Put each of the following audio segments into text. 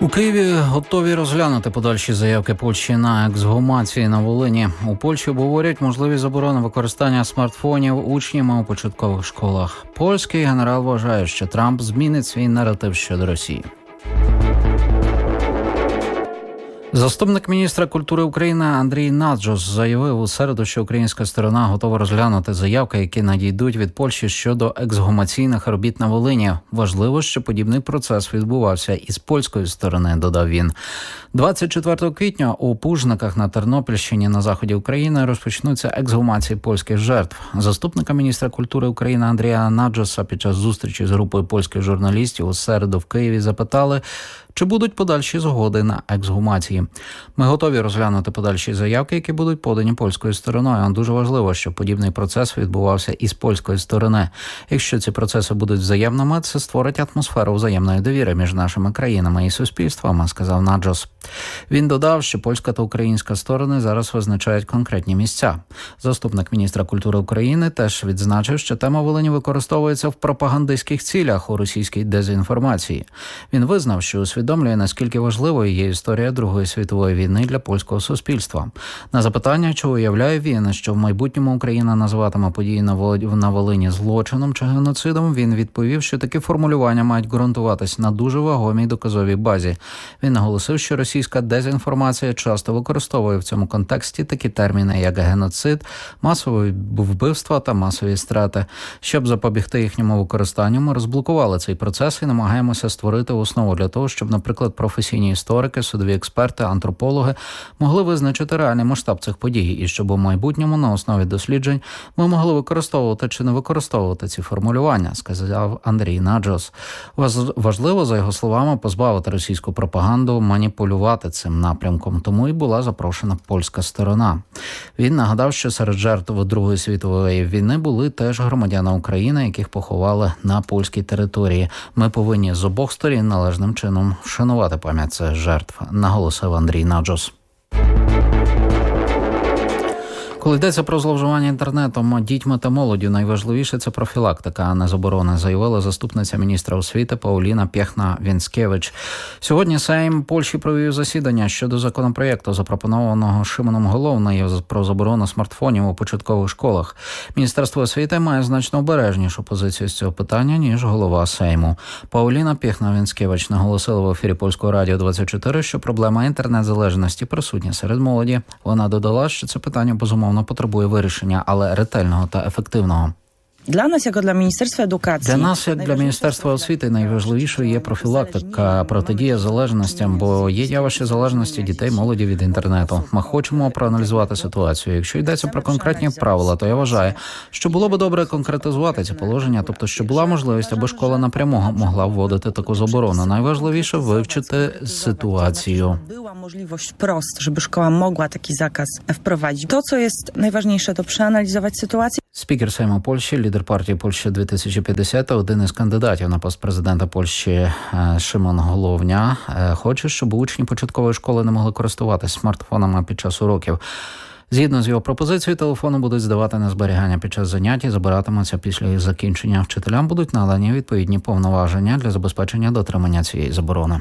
У Києві готові розглянути подальші заявки Польщі на ексгумації на Волині. У Польщі обговорюють можливі заборони використання смартфонів учнями у початкових школах. Польський генерал вважає, що Трамп змінить свій наратив щодо Росії. Заступник міністра культури України Андрій Наджос заявив у середу, що українська сторона готова розглянути заявки, які надійдуть від Польщі щодо ексгумаційних робіт на Волині. Важливо, що подібний процес відбувався і з польської сторони. Додав він 24 квітня у Пужниках на Тернопільщині на заході України розпочнуться ексгумації польських жертв. Заступника міністра культури України Андрія Наджоса під час зустрічі з групою польських журналістів у середу в Києві запитали. Чи будуть подальші згоди на ексгумації? Ми готові розглянути подальші заявки, які будуть подані польською стороною. Дуже важливо, щоб подібний процес відбувався і з польської сторони. Якщо ці процеси будуть взаємними, це створить атмосферу взаємної довіри між нашими країнами і суспільствами, сказав Наджос. Він додав, що польська та українська сторони зараз визначають конкретні місця. Заступник міністра культури України теж відзначив, що тема Волині використовується в пропагандистських цілях у російській дезінформації. Він визнав, що усвідомлює наскільки важливою є історія Другої світової війни для польського суспільства. На запитання, чи уявляє він, що в майбутньому Україна називатиме події на Волині злочином чи геноцидом, він відповів, що такі формулювання мають ґрунтуватись на дуже вагомій доказовій базі. Він наголосив, що російська дезінформація часто використовує в цьому контексті такі терміни, як геноцид, масове вбивства та масові страти. Щоб запобігти їхньому використанню, ми розблокували цей процес і намагаємося створити основу для того, щоб, наприклад, професійні історики, судові експерти, антропологи могли визначити реальний масштаб цих подій, і щоб у майбутньому на основі досліджень ми могли використовувати чи не використовувати ці формулювання, сказав Андрій Наджос. Важливо, за його словами, позбавити російську пропаганду маніпулювати цим напрямком. Тому і була запрошена польська сторона. Він нагадав, що серед жертв Другої світової війни були теж громадяни України, яких поховали на польській території. Ми повинні з обох сторін належним чином вшанувати пам'ять цих жертв, наголосив Андрій Наджос. Коли йдеться про зловживання інтернетом дітьми та молоддю, найважливіше це профілактика, а не заборона, заявила заступниця міністра освіти Пауліна Пєхна Вінскевич. Сьогодні Сейм Польщі провів засідання щодо законопроєкту, запропонованого Шимоном Головною про заборону смартфонів у початкових школах. Міністерство освіти має значно обережнішу позицію з цього питання ніж голова Сейму. Пауліна Пєхна Вінскевич наголосила в ефірі польського радіо 24, що проблема інтернет-залежності присутня серед молоді. Вона додала, що це питання безумовно потребує вирішення, але ретельного та ефективного. Dla nas, jako dla Ministerstwa Edukacji, Для нас, як для міністерства освіти, найважливішою є профілактика, протидія залежностям, бо є явище залежності дітей, молоді від інтернету. Ми хочемо проаналізувати ситуацію. Якщо йдеться про конкретні правила, то я вважаю, що було би добре конкретизувати ці положення, тобто, що була можливість, аби школа напряму могла вводити таку заборону. Найважливіше вивчити ситуацію. była możliwość prost, żeby szkoła mogła taki zakaz wprowadzić. To, co jest najważniejsze, to przeanalizować sytuację. Спікер Сейму Польщі, лідер партії Польща 2050 та один із кандидатів на пост президента Польщі е, Шимон Головня е, хоче, щоб учні початкової школи не могли користуватися смартфонами під час уроків. Згідно з його пропозицією, телефони будуть здавати на зберігання під час занять і забиратимуться після їх закінчення. Вчителям будуть надані відповідні повноваження для забезпечення дотримання цієї заборони.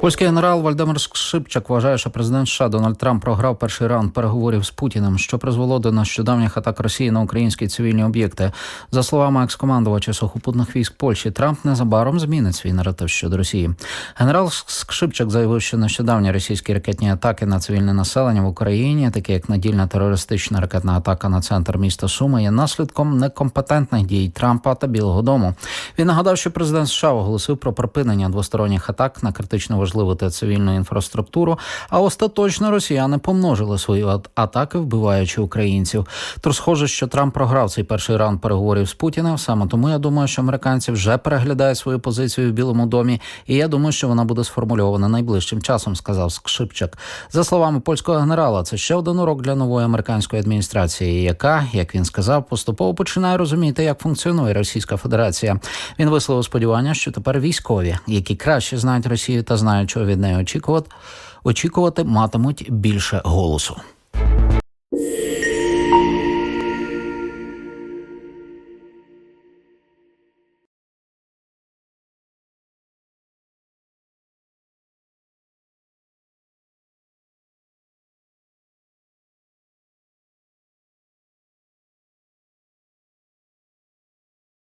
Польський генерал Вальдемир Шипчак вважає, що президент США Дональд Трамп програв перший раунд переговорів з Путіним, що призвело до нещодавніх атак Росії на українські цивільні об'єкти. За словами екс-командувача сухопутних військ Польщі, Трамп незабаром змінить свій наратив щодо Росії. Генерал Шипчак заявив, що нещодавні російські ракетні атаки на цивільне населення в Україні, такі як надільна терористична ракетна атака на центр міста Суми, є наслідком некомпетентних дій Трампа та Білого Дому. Він нагадав, що президент США оголосив про припинення двосторонніх атак на критично важливу цивільну інфраструктуру. А остаточно росіяни помножили свої атаки, вбиваючи українців. Тож схоже, що Трамп програв цей перший раунд переговорів з Путіним. Саме тому я думаю, що американці вже переглядають свою позицію в Білому домі, і я думаю, що вона буде сформульована найближчим часом, сказав Скшипчак. За словами польського генерала, це ще один урок для нової американської адміністрації, яка, як він сказав, поступово починає розуміти, як функціонує Російська Федерація. Він висловив сподівання, що тепер військові, які краще знають Росію та знають, чого від неї очікувати, очікувати, матимуть більше голосу.